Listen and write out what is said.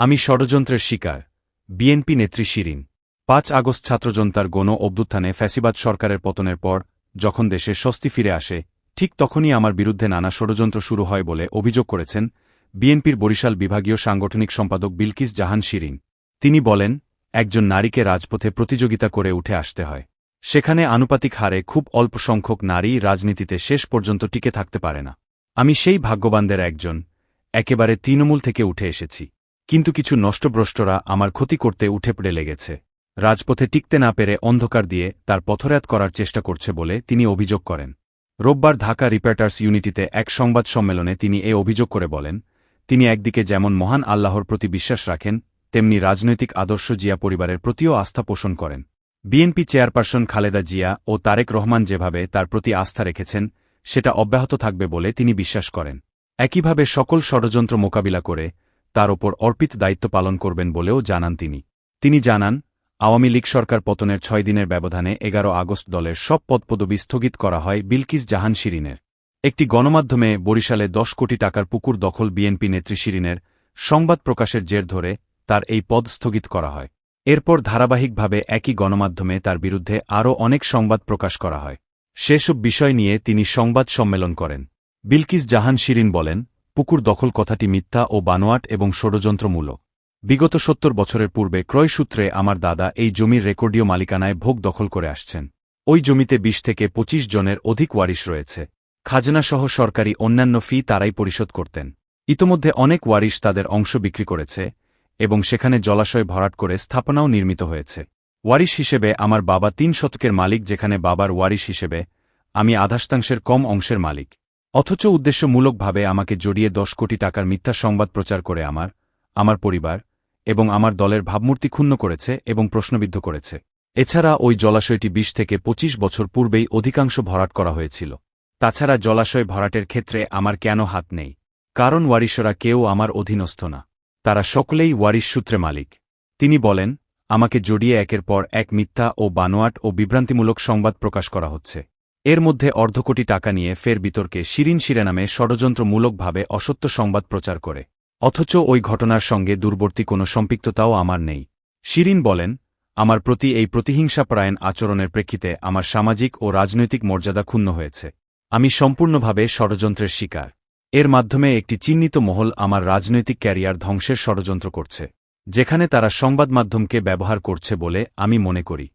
আমি ষড়যন্ত্রের শিকার। বিএনপি নেত্রী শিরিন। পাঁচ আগস্ট ছাত্রজনতার গণ অভ্যুত্থানে ফ্যাসিবাদ সরকারের পতনের পর, যখন দেশে স্বস্তি ফিরে আসে, ঠিক তখনই আমার বিরুদ্ধে নানা ষড়যন্ত্র শুরু হয় বলে অভিযোগ করেছেন বিএনপির বরিশাল বিভাগীয় সাংগঠনিক সম্পাদক বিলকিস জাহান শিরিন। তিনি বলেন, একজন নারীকে রাজপথে প্রতিযোগিতা করে উঠে আসতে হয়। সেখানে আনুপাতিক হারে খুব অল্প সংখ্যক নারী রাজনীতিতে শেষ পর্যন্ত টিকে থাকতে পারে না। আমি সেই ভাগ্যবানদের একজন। একেবারে তৃণমূল থেকে উঠে এসেছি। কিন্তু কিছু নষ্টভ্রষ্টরা আমার ক্ষতি করতে উঠে পড়ে লেগেছে। রাজপথে টিকতে না পেরে অন্ধকার দিয়ে তার পথরাত করার চেষ্টা করছে বলে তিনি অভিযোগ করেন। রোববার ঢাকা রিপোর্টার্স ইউনিটিতে এক সংবাদ সম্মেলনে তিনি এ অভিযোগ করে বলেন, তিনি একদিকে যেমন মহান আল্লাহর প্রতি বিশ্বাস রাখেন, তেমনি রাজনৈতিক আদর্শ জিয়া পরিবারের প্রতিও আস্থা পোষণ করেন। বিএনপি চেয়ারপারসন খালেদা জিয়া ও তারেক রহমান যেভাবে তার প্রতি আস্থা রেখেছেন, সেটা অব্যাহত থাকবে বলে তিনি বিশ্বাস করেন। একইভাবে সকল ষড়যন্ত্র মোকাবিলা করে তার ওপর অর্পিত দায়িত্ব পালন করবেন বলেও জানান তিনি। তিনি জানান, আওয়ামী লীগ সরকার পতনের ছয় দিনের ব্যবধানে এগারো আগস্ট দলের সব পদপদবি স্থগিত করা হয় বিলকিস জাহান শিরিনের। একটি গণমাধ্যমে বরিশালে দশ কোটি টাকার পুকুর দখল বিএনপি নেত্রী শিরিনের সংবাদ প্রকাশের জের ধরে তার এই পদ স্থগিত করা হয়। এরপর ধারাবাহিকভাবে একই গণমাধ্যমে তার বিরুদ্ধে আরও অনেক সংবাদ প্রকাশ করা হয়। সেসব বিষয় নিয়ে তিনি সংবাদ সম্মেলন করেন। বিলকিস জাহান শিরিন বলেন পুকুর দখল কথাটি মিথ্যা ও বানোয়াট এবং ষড়যন্ত্রমূলক। বিগত সত্তর বছরের পূর্বে ক্রয়সূত্রে আমার দাদা এই জমির রেকর্ডীয় মালিকানায় ভোগ দখল করে আসছেন। ওই জমিতে বিশ থেকে ২৫ জনের অধিক ওয়ারিশ রয়েছে। খাজনাসহ সরকারি অন্যান্য ফি তারাই পরিশোধ করতেন। ইতোমধ্যে অনেক ওয়ারিশ তাদের অংশ বিক্রি করেছে এবং সেখানে জলাশয় ভরাট করে স্থাপনাও নির্মিত হয়েছে। ওয়ারিশ হিসেবে আমার বাবা তিন শতকের মালিক যেখানে বাবার ওয়ারিশ হিসেবে, আমি আধাশতাংশের কম অংশের মালিক। অথচ উদ্দেশ্যমূলকভাবে আমাকে জড়িয়ে দশ কোটি টাকার মিথ্যা সংবাদ প্রচার করে আমার আমার পরিবার এবং আমার দলের ভাবমূর্তি ক্ষুণ্ণ করেছে এবং প্রশ্নবিদ্ধ করেছে। এছাড়া ওই জলাশয়টি বিশ থেকে ২৫ বছর পূর্বেই অধিকাংশ ভরাট করা হয়েছিল। তাছাড়া জলাশয় ভরাটের ক্ষেত্রে আমার কেন হাত নেই? কারণ ওয়ারিশরা কেউ আমার অধীনস্থ না। তারা সকলেই ওয়ারিশ সূত্রে মালিক। তিনি বলেন, আমাকে জড়িয়ে একের পর এক মিথ্যা ও বানোয়াট ও বিভ্রান্তিমূলক সংবাদ প্রকাশ করা হচ্ছে। এর মধ্যে অর্ধকোটি টাকা নিয়ে ফের বিতর্কে শিরিন শিরেনামে ষড়যন্ত্রমূলকভাবে অসত্য সংবাদ প্রচার করে। অথচ ওই ঘটনার সঙ্গে দূরবর্তী কোনো সম্পৃক্ততাও আমার নেই। শিরিন বলেন, আমার প্রতি এই প্রতিহিংসাপরায়ণ আচরণের প্রেক্ষিতে আমার সামাজিক ও রাজনৈতিক মর্যাদা ক্ষুণ্ণ হয়েছে। আমি সম্পূর্ণভাবে ষড়যন্ত্রের শিকার। এর মাধ্যমে একটি চিহ্নিত মহল আমার রাজনৈতিক ক্যারিয়ার ধ্বংসের ষড়যন্ত্র করছে, যেখানে তারা সংবাদ মাধ্যমকে ব্যবহার করছে বলে আমি মনে করি।